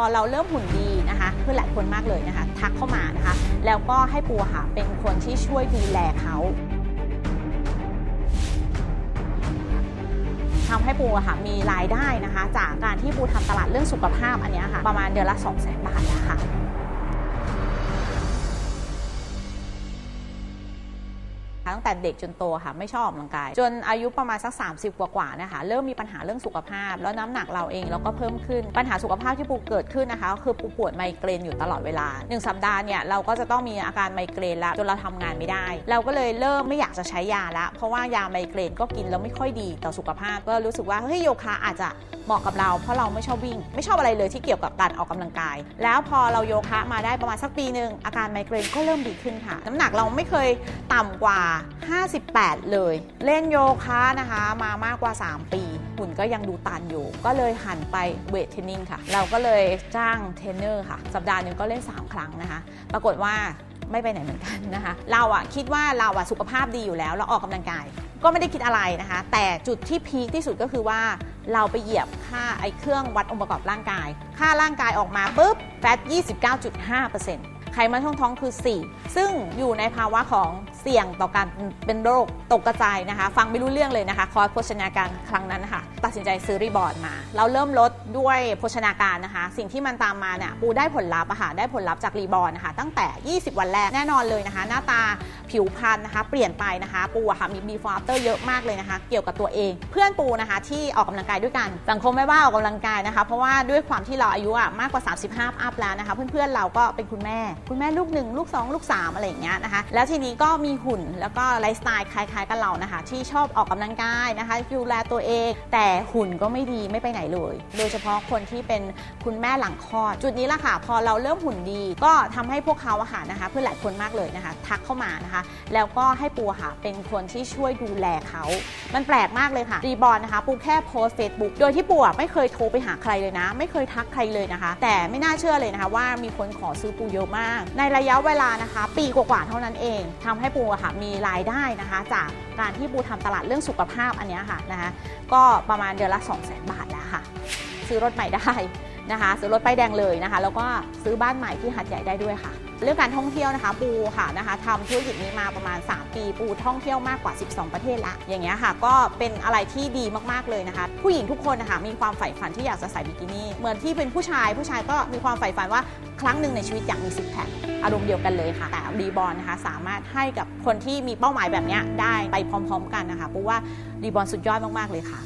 พอเราเริ่มหุ่นดีนะคะเพื่อนหลายคนมากเลยนะคะ ทักเข้ามานะคะ แล้วก็ให้ปูค่ะเป็นคนที่ช่วยดูแลเขาทำให้ปูค่ะมีรายได้นะคะ จากการที่ปูทำตลาดเรื่องสุขภาพอันเนี้ยค่ะ ประมาณเดือนละ 2 0 0 0 0 0 บาทนะคะ ล้วค่ะตั้งแต่เด็กจนโตค่ะไม่ชอบออกกำลังกาย จนอายุประมาณสัก 30 กว่าๆนะคะเริ่มมีปัญหาเรื่องสุขภาพ แล้วน้ำหนักเราเองเราก็เพิ่มขึ้นปัญหาสุขภาพที่ปูเกิดขึ้นนะคะก็คือปูปวดไมเกรนอยู่ตลอดเวลา 1 สัปดาห์เนี่ยเราก็จะต้องมีอาการไมเกรนแล้วจนเราทำงานไม่ได้ เราก็เลยเริ่มไม่อยากจะใช้ยาละเพราะว่ายาไมเกรนก็กินแล้วไม่ค่อยดีต่อสุขภาพ ก็รู้สึกว่าเฮ้ยโยคะอาจจะเหมาะกับเรา เพราะเราไม่ชอบวิ่ง ไม่ชอบอะไรเลยที่เกี่ยวกับการออกกำลังกาย แล้วพอเราโยคะมาได้ประมาณสักปีหนึ่งอาการไมเกรนก็เริ่มดีขึ้นค่ะ น้ำหนักเราไม่เคยต่ำกว่า58 เลย เล่นโยคะนะคะ มามากกว่า 3 ปีหุ่นก็ยังดูตันอยู่ ก็เลยหันไปเวทเทรนนิ่งค่ะ เราก็เลยจ้างเทรนเนอร์ค่ะ สัปดาห์หนึ่งก็เล่น 3 ครั้งนะคะ ปรากฏว่าไม่ไปไหนเหมือนกันนะคะ เราอะคิดว่าเราอะสุขภาพดีอยู่แล้ว เราออกกำลังกาย ก็ไม่ได้คิดอะไรนะคะ แต่จุดที่พีคที่สุดก็คือว่าเราไปเหยียบค่าไอ้เครื่องวัดองค์ประกอบร่างกาย ค่าร่างกายออกมาปุ๊บแฟต29.5% ขมันท้องท้องคือ 4 ซึ่งอยู่ในภาวะของเสี่ยงต่อการเป็นโรคตกกระจายนะคะ ฟังไม่รู้เรื่องเลยนะคะ คอร์สโภชนาการครั้งนั้นนะคะตัดสินใจซื้อรีบอร์ดมา เราเริ่มลดด้วยโภชนาการนะคะ สิ่งที่มันตามมาเนี่ยปูได้ผลลัพธ์อะค่ะได้ผลลัพธ์จากรีบอร์ดนะคะตั้งแต่ 20 วันแรกแน่นอนเลยนะคะ หน้าตาผิวพรรณนะคะ เปลี่ยนไปนะคะปูอะค่ะมี before after เยอะมากเลยนะคะ เกี่ยวกับตัวเอง เพื่อนปูนะคะ ที่ออกกำลังกายด้วยกัน สังคมไม่ว่าออกกำลังกายนะคะ เพราะว่าด้วยความที่เราอายุอะมากกว่า 35 อัพแล้วนะคะ เพื่อนๆเราก็เป็นคุณแม่คุณแม่ลูกหนึ่งลูก 2 ลูก 3 อะไรอย่างเงี้ยนะคะแล้วทีนี้ก็มีหุ่นแล้วก็ไลฟ์สไตล์คล้ายๆ กับเรานะคะ ที่ชอบออกกำลังกายนะคะดูแลตัวเอง แต่หุ่นก็ไม่ดีไม่ไปไหนเลย โดยเฉพาะคนที่เป็นคุณแม่หลังคลอด จุดนี้แหละค่ะ พอเราเริ่มหุ่นดี ก็ทำให้พวกเขาอะค่ะนะคะเพื่อนหลายคนมากเลยนะคะ ทักเข้ามานะคะ แล้วก็ให้ปูค่ะเป็นคนที่ช่วยดูแลเขา มันแปลกมากเลยค่ะรีบอลนะคะ ปูแค่โพสเฟซบุ๊กโดยที่ปูอะไม่เคยโทรไปหาใครเลยนะ ไม่เคยทักใครเลยนะคะ แต่ไม่น่าเชื่อเลยนะคะว่ามีคนขอซื้อปูเยอะมากในระยะเวลานะคะ ปีกว่าๆเท่านั้นเองทำให้ปูค่ะมีรายได้นะคะ จากการที่ปูทำตลาดเรื่องสุขภาพอันเนี้ยค่ะนะคะก็ประมาณเดือนละ 2 0 0 0 0 0 บาทแล้วค่ะ ซื้อรถใหม่ได้นะคะ ซื้อรถป้ายแดงเลยนะคะ แล้วก็ซื้อบ้านใหม่ที่หัดใหญ่ได้ด้วยค่ะ เรื่องการท่องเที่ยวนะคะปูค่ะนะคะทำธุรกิจนี้มาประมาณ 3 ปีปูท่องเที่ยวมากกว่า 12 ประเทศละ อย่างเงี้ยค่ะ ก็เป็นอะไรที่ดีมากๆเลยนะคะ ผู้หญิงทุกคนนะคะมีความใฝ่ฝันที่อยากจะใส่บิกินี่ เหมือนที่เป็นผู้ชายผู้ชายก็มีความใฝ่ฝันว่าครั้งหนึ่งในชีวิตอยากมีซิกแพคอารมณ์เดียวกันเลยค่ะ แต่รีบอลนะคะสามารถให้กับคนที่มีเป้าหมายแบบเนี้ยได้ไปพร้อม ๆ กันนะคะปูว่ารีบอลสุดยอดมากๆเลยค่ะ